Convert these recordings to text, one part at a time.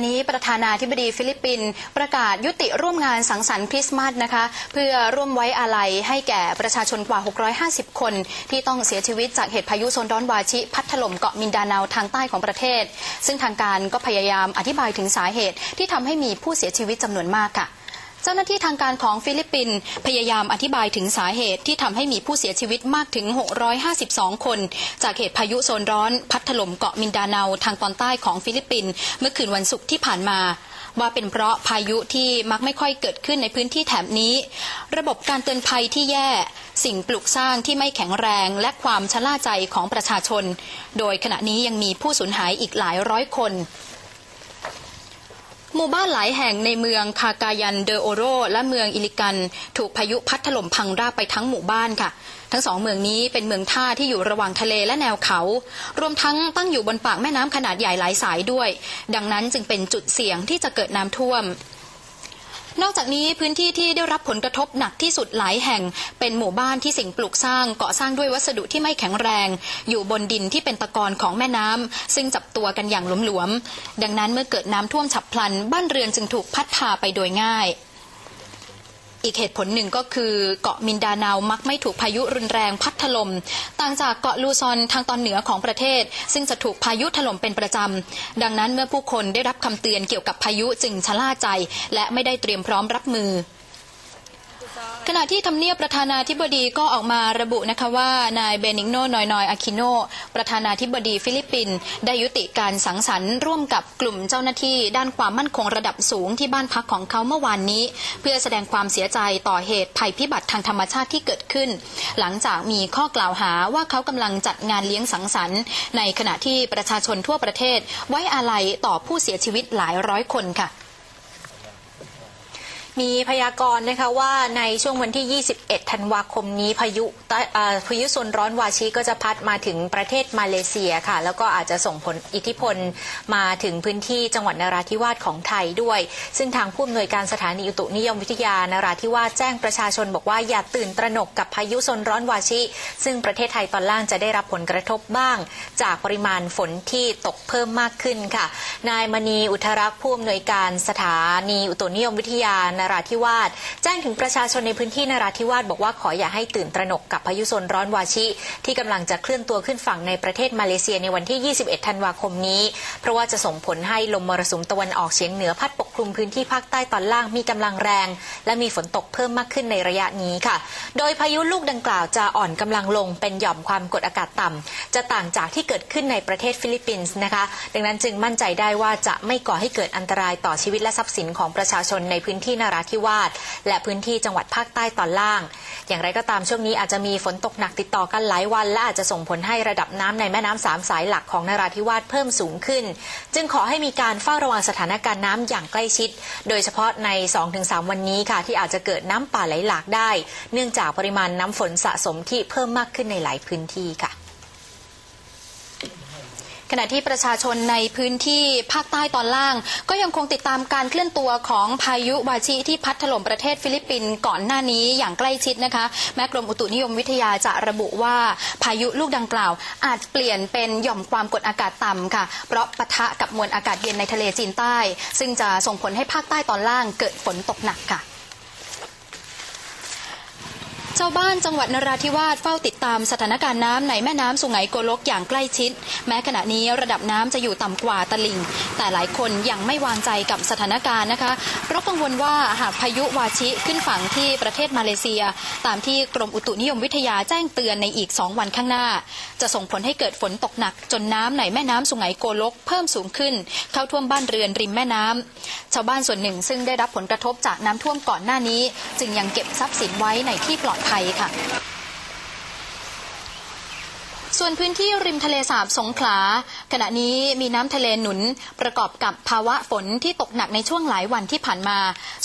นนี้ประธานาธิบดีฟิลิปปินส์ประกาศยุติร่วมงานสังสรรค์คริสต์มาสนะคะ เพื่อร่วมไว้อาลัยให้แก่ประชาชนกว่า 650 คน ที่ต้องเสียชีวิตจากเหตุพายุโซนร้อนวาชิ พัดถล่มเกาะมินดาเนาทางใต้ของประเทศ ซึ่งทางการก็พยายามอธิบายถึงสาเหตุที่ทำให้มีผู้เสียชีวิตจำนวนมากค่ะ เจ้าหน้าที่ทางการของฟิลิปปินส์พยายามอธิบายถึงสาเหตุที่ทำให้มีผู้เสียชีวิตมากถึง 652 คน จากเหตุพายุโซนร้อน พัดถล่มเกาะมินดาเนาทางตอนใต้ของฟิลิปปินส์เมื่อคืนวันศุกร์ที่ผ่านมา ว่าเป็นเพราะพายุที่มักไม่ค่อยเกิดขึ้นในพื้นที่แถบนี้ ระบบการเตือนภัยที่แย่ สิ่งปลูกสร้างที่ไม่แข็งแรง และความชะล่าใจของประชาชน โดยขณะนี้ยังมีผู้สูญหายอีกหลายร้อยคน หมู่บ้านหลายแห่งในเมืองคากายันเดอโอโร และเมืองอิลิกัน ถูกพายุพัดถล่มพังราบไปทั้งหมู่บ้านค่ะ ทั้งสองเมืองนี้เป็นเมืองท่าที่อยู่ระหว่างทะเลและแนวเขา รวมทั้งตั้งอยู่บนปากแม่น้ำขนาดใหญ่หลายสายด้วย ดังนั้นจึงเป็นจุดเสี่ยงที่จะเกิดน้ำท่วม นอกจากนี้พื้นที่ที่ได้รับผลกระทบหนักที่สุดหลายแห่ง เป็นหมู่บ้านที่สิ่งปลูกสร้างเกาะสร้างด้วยวัสดุที่ไม่แข็งแรง อยู่บนดินที่เป็นตะกอนของแม่น้ำซึ่งจับตัวกันอย่างหลวมๆดังนั้นเมื่อเกิดน้ำท่วมฉับพลัน บ้านเรือนจึงถูกพัดพาไปโดยง่าย อีกเหตุผลหนึ่งก็คือเกาะมินดาเนามักไม่ถูกพายุรุนแรงพัดถล่มต่างจากเกาะลูซอนทางตอนเหนือของประเทศ ซึ่งจะถูกพายุถล่มเป็นประจำ ดังนั้นเมื่อผู้คนได้รับคำเตือนเกี่ยวกับพายุจึงชะล่าใจ และไม่ได้เตรียมพร้อมรับมือ ขณะที่ทำเนียบประธานาธิบดีก็ออกมาระบุนะคะว่านายเบนิกโนนอยนอยอาคิโน ประธานาธิบดีฟิลิปปินส์ได้ยุติการสังสรรค์ร่วมกับกลุ่มเจ้าหน้าที่ด้านความมั่นคงระดับสูงที่บ้านพักของเขาเมื่อวานนี้ เพื่อแสดงความเสียใจต่อเหตุภัยพิบัติทางธรรมชาติที่เกิดขึ้น หลังจากมีข้อกล่าวหาว่าเขากำลังจัดงานเลี้ยงสังสรรค์ ในขณะที่ประชาชนทั่วประเทศ ไว้อาลัยต่อผู้เสียชีวิตหลายร้อยคนค่ะ มีพยากรณ์นะคะว่าในช่วงวันที่ 21 ธันวาคมนี้พายุต้เอ่อพายุโซนร้อนวาชิก็จะพัดมาถึงประเทศมาเลเซียค่ะ แล้วก็อาจจะส่งผลอิทธิพลมาถึงพื้นที่จังหวัดนราธิวาสของไทยด้วย ซึ่งทางผู้อำนวยการสถานีอุตุนิยมวิทยานราธิวาสแจ้งประชาชนบอกว่าอย่าตื่นตระหนกกับพายุโซนร้อนวาชิ ซึ่งประเทศไทยตอนล่างจะได้รับผลกระทบบ้าง จากปริมาณฝนที่ตกเพิ่มมากขึ้นค่ะ นายมณีอุทรักษ์ผู้อำนวยการสถานีอุตุนิยมวิทยานนราธิวาสแจ้งถึงประชาชนในพื้นที่นราธิวาสบอกว่าขออย่าให้ตื่นตระหนกกับพายุโซนร้อนวาชิ ที่กำลังจะเคลื่อนตัวขึ้นฝั่งในประเทศมาเลเซียในวันที่ 21 ธันวาคมนี้ เพราะว่าจะส่งผลให้ลมมรสุมตะวันออกเฉียงเหนือพัดปกคลุมพื้นที่ภาคใต้ตอนล่างมีกำลังแรง และมีฝนตกเพิ่มมากขึ้นในระยะนี้ค่ะ โดยพายุลูกดังกล่าวจะอ่อนกำลังลงเป็นหย่อมความกดอากาศต่ำจะต่างจากที่เกิดขึ้นในประเทศฟิลิปปินส์นะคะ ดังนั้นจึงมั่นใจได้ว่าจะไม่ก่อให้เกิดอันตรายต่อชีวิตและทรัพย์สินของประชาชนในพื้นที่นราธิวาสและพื้นที่จังหวัดภาคใต้ตอนล่าง อย่างไรก็ตามช่วงนี้อาจจะมีฝนตกหนักติดต่อกันหลายวัน และอาจจะส่งผลให้ระดับน้ำในแม่น้ำสามสายหลักของนราธิวาสเพิ่มสูงขึ้น จึงขอให้มีการเฝ้าระวังสถานการณ์น้ำอย่างใกล้ชิด โดยเฉพาะใน 2-3 วันนี้ค่ะ ที่อาจจะเกิดน้ำป่าไหลหลากได้ เนื่องจากปริมาณน้ำฝนสะสมที่เพิ่มมากขึ้นในหลายพื้นที่ค่ะ ขณะที่ประชาชนในพื้นที่ภาคใต้ตอนล่าง ก็ยังคงติดตามการเคลื่อนตัวของพายุวาชิที่พัดถล่มประเทศฟิลิปปินส์ก่อนหน้านี้อย่างใกล้ชิดนะคะแม้กรมอุตุนิยมวิทยาจะระบุว่าพายุลูกดังกล่าว อาจเปลี่ยนเป็นหย่อมความกดอากาศต่ำค่ะ เพราะปะทะกับมวลอากาศเย็นในทะเลจีนใต้ ซึ่งจะส่งผลให้ภาคใต้ตอนล่างเกิดฝนตกหนักค่ะ ชาวบ้านจังหวัดนราธิวาสเฝ้าติดตามสถานการณ์น้ำในแม่น้ำสุไหงโกลกอย่างใกล้ชิด แม้ขณะนี้ระดับน้ำจะอยู่ต่ำกว่าตลิ่ง แต่หลายคนยังไม่วางใจกับสถานการณ์นะคะเพราะกังวลว่าหากพายุวาชิขึ้นฝั่งที่ประเทศมาเลเซีย ตามที่กรมอุตุนิยมวิทยาแจ้งเตือนในอีก 2 วันข้างหน้า จะส่งผลให้เกิดฝนตกหนักจนน้ำในแม่น้ำสุไหงโกลกเพิ่มสูงขึ้น เข้าท่วมบ้านเรือนริมแม่น้ำ ชาวบ้านส่วนหนึ่ง ซึ่งได้รับผลกระทบจากน้ำท่วมก่อนหน้านี้ จึงยังเก็บทรัพย์สินไว้ในที่ปลอดภัยค่ะ ส่วนพื้นที่ริมทะเลสาบสงขลา ขณะนี้มีน้ำทะเลหนุนประกอบกับภาวะฝนที่ตกหนักในช่วงหลายวันที่ผ่านมา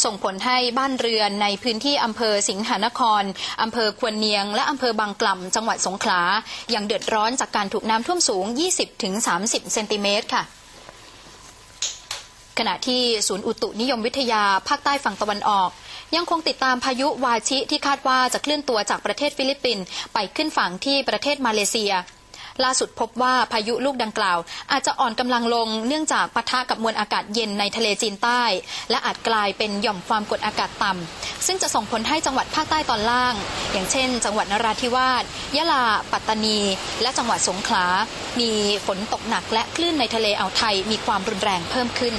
ส่งผลให้บ้านเรือนในพื้นที่อำเภอสิงหานครอำเภอควนเนียง และอำเภอบางกล่ำจังหวัดสงขลายังเดือดร้อนจากการถูกน้ำท่วมสูง 20-30 เซนติเมตรค่ะ ขณะที่ศูนย์อุตุนิยมวิทยาภาคใต้ฝั่งตะวันออก ยังคงติดตามพายุวาชิที่คาดว่าจะเคลื่อนตัวจากประเทศฟิลิปปินส์ไปขึ้นฝั่งที่ประเทศมาเลเซีย ล่าสุดพบว่าพายุลูกดังกล่าว อาจจะอ่อนกำลังลงเนื่องจากปะทะกับมวลอากาศเย็นในทะเลจีนใต้ และอาจกลายเป็นหย่อมความกดอากาศต่ำซึ่งจะส่งผลให้จังหวัดภาคใต้ตอนล่าง อย่างเช่น จังหวัดนราธิวาสยะลา ปัตตานี และจังหวัดสงขลา มีฝนตกหนักและคลื่นในทะเลอ่าวไทยมีความรุนแรงเพิ่มขึ้น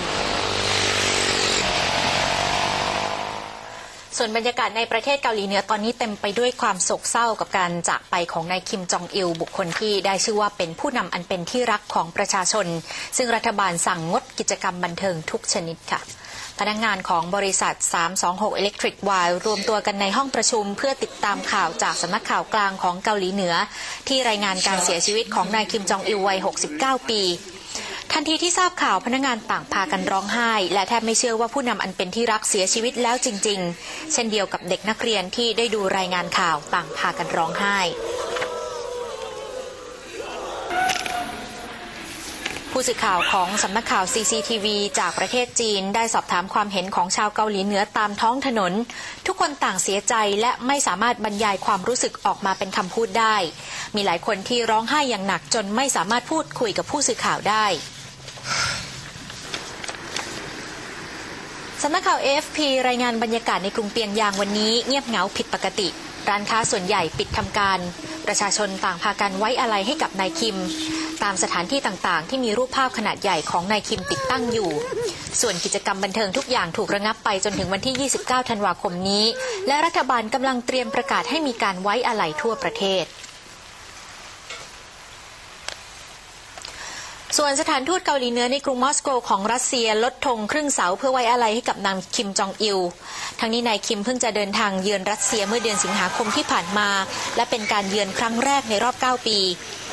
ส่วนบรรยากาศในประเทศเกาหลีเหนือตอนนี้เต็มไปด้วยความโศกเศร้ากับการจากไปของนายคิมจองอิลบุคคลที่ได้ชื่อว่าเป็นผู้นำอันเป็นที่รักของประชาชน ซึ่งรัฐบาลสั่งงดกิจกรรมบันเทิงทุกชนิดค่ะพนักงงานของบริษัท 326 Electric Y รวมตัวกันในห้องประชุม เพื่อติดตามข่าวจากสำนักข่าวกลางของเกาหลีเหนือ ที่รายงานการเสียชีวิตของนายคิมจองอิลวัย 69 ปี ทันทีที่ทราบข่าวพนักงานต่างพากันร้องไห้ และแทบไม่เชื่อว่าผู้นำอันเป็นที่รักเสียชีวิตแล้วจริง ๆ เช่นเดียวกับเด็กนักเรียนที่ได้ดูรายงานข่าวต่างพากันร้องไห้ ผู้สื่อข่าวของสำนักข่าว CCTV จากประเทศจีนได้สอบถามความเห็นของชาวเกาหลีเหนือตามท้องถนน ทุกคนต่างเสียใจและไม่สามารถบรรยายความรู้สึกออกมาเป็นคำพูดได้ มีหลายคนที่ร้องไห้อย่างหนักจนไม่สามารถพูดคุยกับผู้สื่อข่าวได้ำนักข่าว AFP รายงานบรรยากาศในกรุงเปียงยางวันนี้เงียบเหงาผิดปกติ ร้านค้าส่วนใหญ่ปิดทำการ ประชาชนต่างพากันไว้อะไรให้กับนายคิม ตามสถานที่ต่างๆ ที่มีรูปภาพขนาดใหญ่ของนายคิมติดตั้งอยู่ ส่วนกิจกรรมบันเทิงทุกอย่างถูกระงับไปจนถึงวันที่ 29 ธันวาคมนี้ และรัฐบาลกำลังเตรียมประกาศให้มีการไว้อะไรทั่วประเทศ ส่วนสถานทูตเกาหลีเหนือในกรุงมอสโกของรัสเซียลดธงครึ่งเสาเพื่อไว้อะไรให้กับนางคิมจองอิล ทั้งนี้นายคิมเพิ่งจะเดินทางเยือนรัสเซียเมื่อเดือนสิงหาคมที่ผ่านมา และเป็นการเยือนครั้งแรกในรอบ 9 ปี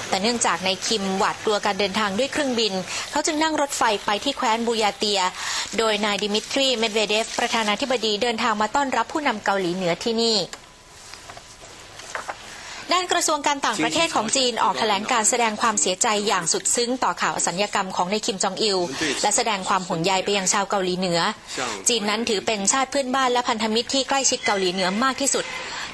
แต่เนื่องจากนายคิมหวาดกลัวการเดินทางด้วยเครื่องบิน เขาจึงนั่งรถไฟไปที่แคว้นบูยาเตีย โดยนายดิมิทรี เมดเวเดฟ ประธานาธิบดีเดินทางมาต้อนรับผู้นำเกาหลีเหนือที่นี่ ด้านกระทรวงการต่างประเทศของจีนออกแถลงการแสดงความเสียใจอย่างสุดซึ้งต่อข่าวอสัญญกรรมของนายคิมจองอิล และแสดงความห่วงใยไปยังชาวเกาหลีเหนือ จีนนั้นถือเป็นชาติเพื่อนบ้านและพันธมิตรที่ใกล้ชิดเกาหลีเหนือมากที่สุด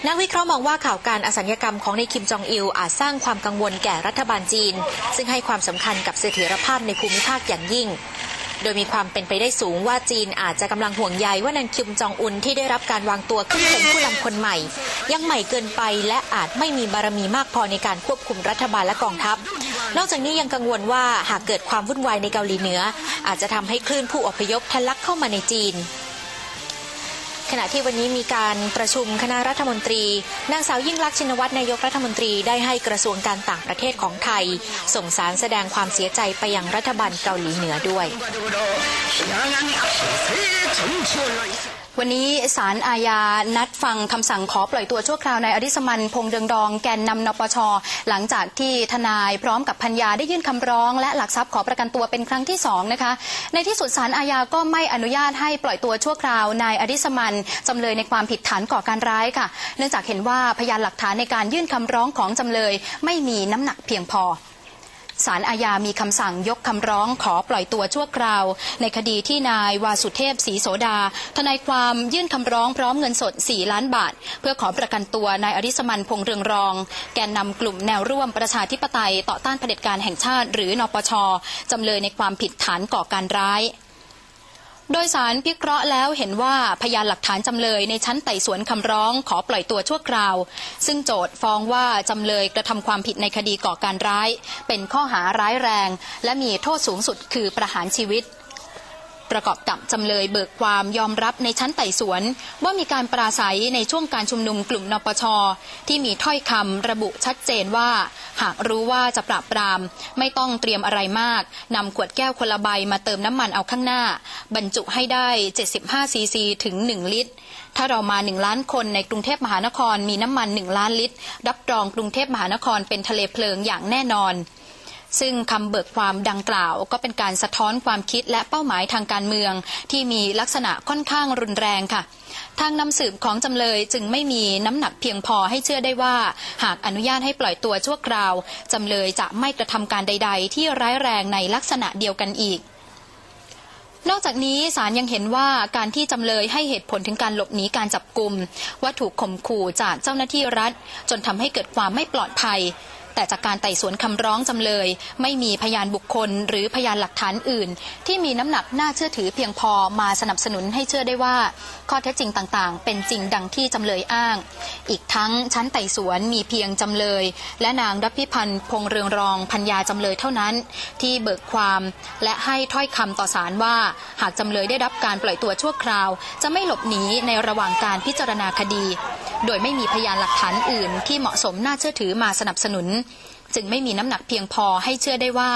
นักวิเคราะห์มองว่าข่าวการอสัญญกรรมของนายคิมจองอิลอาจสร้างความกังวลแก่รัฐบาลจีน ซึ่งให้ความสำคัญกับเสถียรภาพในภูมิภาคอย่างยิ่ง โดยมีความเป็นไปได้สูงว่าจีนอาจจะกำลังห่วงใยว่านางคิมจองอุนที่ได้รับการวางตัวขึ้นเป็นผู้นำคนใหม่ ยังใหม่เกินไปและอาจไม่มีบารมีมากพอในการควบคุมรัฐบาลและกองทัพ นอกจากนี้ยังกังวลว่าหากเกิดความวุ่นวายในเกาหลีเหนือ อาจจะทำให้คลื่นผู้อพยพทะลักเข้ามาในจีน ขณะที่วันนี้มีการประชุมคณะรัฐมนตรี นางสาวยิ่งลักษณ์ชินวัตรนายกรัฐมนตรีได้ให้กระทรวงการต่างประเทศของไทย ส่งสารแสดงความเสียใจไปยังรัฐบาลเกาหลีเหนือด้วย วันนี้ศาลอาญานัดฟังคำสั่งขอปล่อยตัวชั่วคราวนายอดิสมันพงเดืองดองแกนนำนปช หลังจากที่ทนายพร้อมกับพัญญาได้ยื่นคำร้อง และหลักทรัพย์ขอประกันตัวเป็นครั้งที่สองนะคะ ในที่สุดศาลอาญาก็ไม่อนุญาตให้ปล่อยตัวชั่วคราวนายอดิสมันจำเลยในความผิดฐานก่อการร้ายค่ะ เนื่องจากเห็นว่าพยานหลักฐานในการยื่นคำร้องของจำเลย ไม่มีน้ำหนักเพียงพอ ศาลอาญามีคำสั่งยกคำร้องขอปล่อยตัวชั่วคราว ในคดีที่นายวาสุเทพศรีโสดา ทนายความยื่นคำร้องพร้อมเงินสด 4 ล้านบาท เพื่อขอประกันตัวนายอริสมันพงเรืองรอง แกนนำกลุ่มแนวร่วมประชาธิปไตยต่อต้านเผด็จการแห่งชาติ หรือนปชจำเลยในความผิดฐานก่อการร้าย โดยสารพิเคราะห์แล้วเห็นว่าพยานหลักฐานจำเลยในชั้นไต่สวนคำร้องขอปล่อยตัวชั่วคราว ซึ่งโจทย์ฟ้องว่าจำเลยกระทำความผิดในคดีก่อการร้าย เป็นข้อหาร้ายแรง และมีโทษสูงสุดคือประหารชีวิต ประกอบกับจำเลยเบิกความยอมรับในชั้นไต่สวน ว่ามีการปราศัยในช่วงการชุมนุมกลุ่มนปช ที่มีถ้อยคำระบุชัดเจนว่า หากรู้ว่าจะปราบปราม ไม่ต้องเตรียมอะไรมากนำขวดแก้วคนละใบมาเติมน้ำมันเอาข้างหน้า บรรจุให้ได้ 75 ซีซีถึง 1 ลิตร ถ้าเรามา 1 ล้านคนในกรุงเทพมหานครมีน้ำมัน 1 ล้านลิตร รับรองกรุงเทพมหานครเป็นทะเลเพลิงอย่างแน่นอน ซึ่งคำเบิกความดังกล่าว ก็เป็นการสะท้อนความคิดและเป้าหมายทางการเมือง ที่มีลักษณะค่อนข้างรุนแรงค่ะ ทางนำสืบของจำเลยจึงไม่มีน้ำหนักเพียงพอให้เชื่อได้ว่า หากอนุญาตให้ปล่อยตัวชั่วคราวจำเลยจะไม่กระทำการใด ๆ ที่ร้ายแรงในลักษณะเดียวกันอีกนอกจากนี้ศาลยังเห็นว่าการที่จำเลยให้เหตุผลถึงการหลบหนีการจับกลุ่มว่าถูกข่มขู่จากเจ้าหน้าที่รัฐ จนทำให้เกิดความไม่ปลอดภัย แต่จากการไต่สวนคำร้องจำเลย ไม่มีพยานบุคคล หรือพยานหลักฐานอื่น ที่มีน้ำหนักน่าเชื่อถือเพียงพอมาสนับสนุนให้เชื่อได้ว่า ข้อเท็จจริงต่างๆ เป็นจริงดังที่จำเลยอ้าง อีกทั้งชั้นไต่สวนมีเพียงจำเลย และนางรัพิพันธ์พงเรืองรองพัญญาจำเลยเท่านั้น ที่เบิกความและให้ถ้อยคำต่อศาลว่า หากจำเลยได้รับการปล่อยตัวชั่วคราว จะไม่หลบหนีในระหว่างการพิจารณาคดี โดยไม่มีพยานหลักฐานอื่น ที่เหมาะสมน่าเชื่อถือมาสนับสนุนจึงไม่มีน้ำหนักเพียงพอให้เชื่อได้ว่า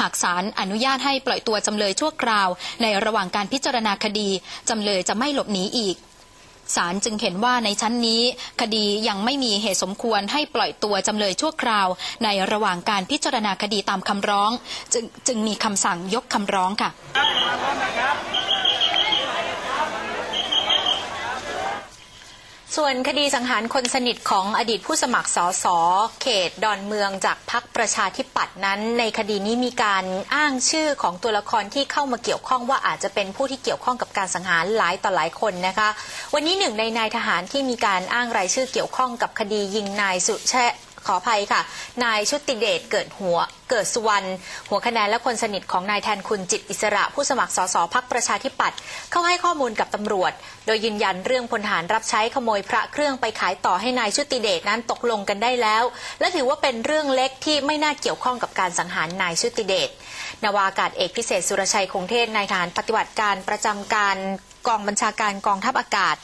หากศาลอนุญาตให้ปล่อยตัวจำเลยชั่วคราว ในระหว่างการพิจารณาคดี จำเลยจะไม่หลบหนีอีกศาลจึงเห็นว่าในชั้นนี้ คดียังไม่มีเหตุสมควรให้ปล่อยตัวจำเลยชั่วคราว ในระหว่างการพิจารณาคดีตามคำร้อง จึงจึงมีคำสั่งยกคำร้องค่ะ ส่วนคดีสังหารคนสนิทของอดีตผู้สมัครสสเขตดอนเมืองจากพรรคประชาธิปัตย์นั้น ในคดีนี้มีการอ้างชื่อของตัวละครที่เข้ามาเกี่ยวข้องว่าอาจจะเป็นผู้ที่เกี่ยวข้องกับการสังหารหลายต่อหลายคนนะคะ วันนี้หนึ่งในนายทหารที่มีการอ้างรายชื่อเกี่ยวข้องกับคดียิงนายสุเช ขออภัยค่ะ นายชุติเดชเกิดหัวเกิดสุวรรณหัวคะแนนและคนสนิทของนายแทนคุณจิตอิสระ ผู้สมัครสสพักประชาธิปัตย์เข้าให้ข้อมูลกับตำรวจ โดยยืนยันเรื่องพลหารรับใช้ขโมยพระเครื่องไปขายต่อให้นายชุติเดชนั้นตกลงกันได้แล้ว และถือว่าเป็นเรื่องเล็กที่ไม่น่าเกี่ยวข้องกับการสังหารนายชุติเดชนาวาอากาศเอกพิเศษสุรชัยคงเทศนายทหารปฏิบัติการประจำการกองบัญชาการกองทัพอากาศ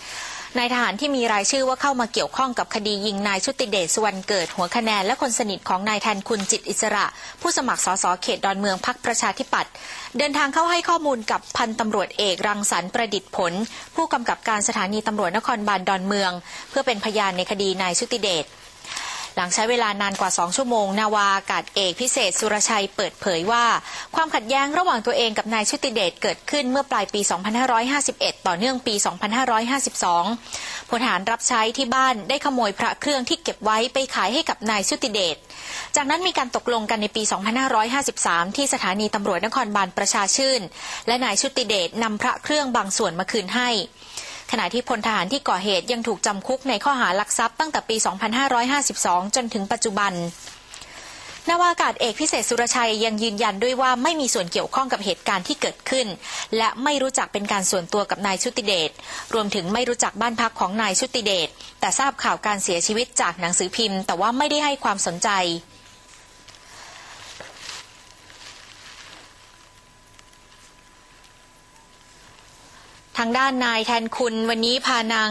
นายทหารที่มีรายชื่อว่าเข้ามาเกี่ยวข้องกับคดียิงนายชุติเดชสุวรรณเกิดหัวคะแนนและคนสนิทของนายแทนคุณจิตอิสระ ผู้สมัครสสเขตดอนเมืองพักประชาธิปัตย์เดินทางเข้าให้ข้อมูลกับพันตำรวจเอกรังสรรค์ประดิษฐ์ผล ผู้กำกับการสถานีตำรวจนครบาลดอนเมือง เพื่อเป็นพยานในคดีนายชุติเดช หลังใช้เวลานานกว่า 2 ชั่วโมง นาวาอากาศเอกพิเศษสุรชัยเปิดเผยว่า ความขัดแย้งระหว่างตัวเองกับนายชุติเดชเกิดขึ้นเมื่อปลายปี 2551 ต่อเนื่องปี 2552พลทหารรับใช้ที่บ้านได้ขโมยพระเครื่องที่เก็บไว้ไปขายให้กับนายชุติเดชจากนั้นมีการตกลงกันในปี 2553 ที่สถานีตำรวจนครบาลประชาชื่น และนายชุติเดชนำพระเครื่องบางส่วนมาคืนให้ ขณะที่พลทหารที่ก่อเหตุยังถูกจำคุกในข้อหาลักทรัพย์ตั้งแต่ปี 2552 จนถึงปัจจุบันนาวาอากาศเอกพิเศษสุรชัยยังยืนยันด้วยว่าไม่มีส่วนเกี่ยวข้องกับเหตุการณ์ที่เกิดขึ้น และไม่รู้จักเป็นการส่วนตัวกับนายชุติเดชรวมถึงไม่รู้จักบ้านพักของนายชุติเดชแต่ทราบข่าวการเสียชีวิตจากหนังสือพิมพ์ แต่ว่าไม่ได้ให้ความสนใจ ทางด้านนายแทนคุณวันนี้พานาง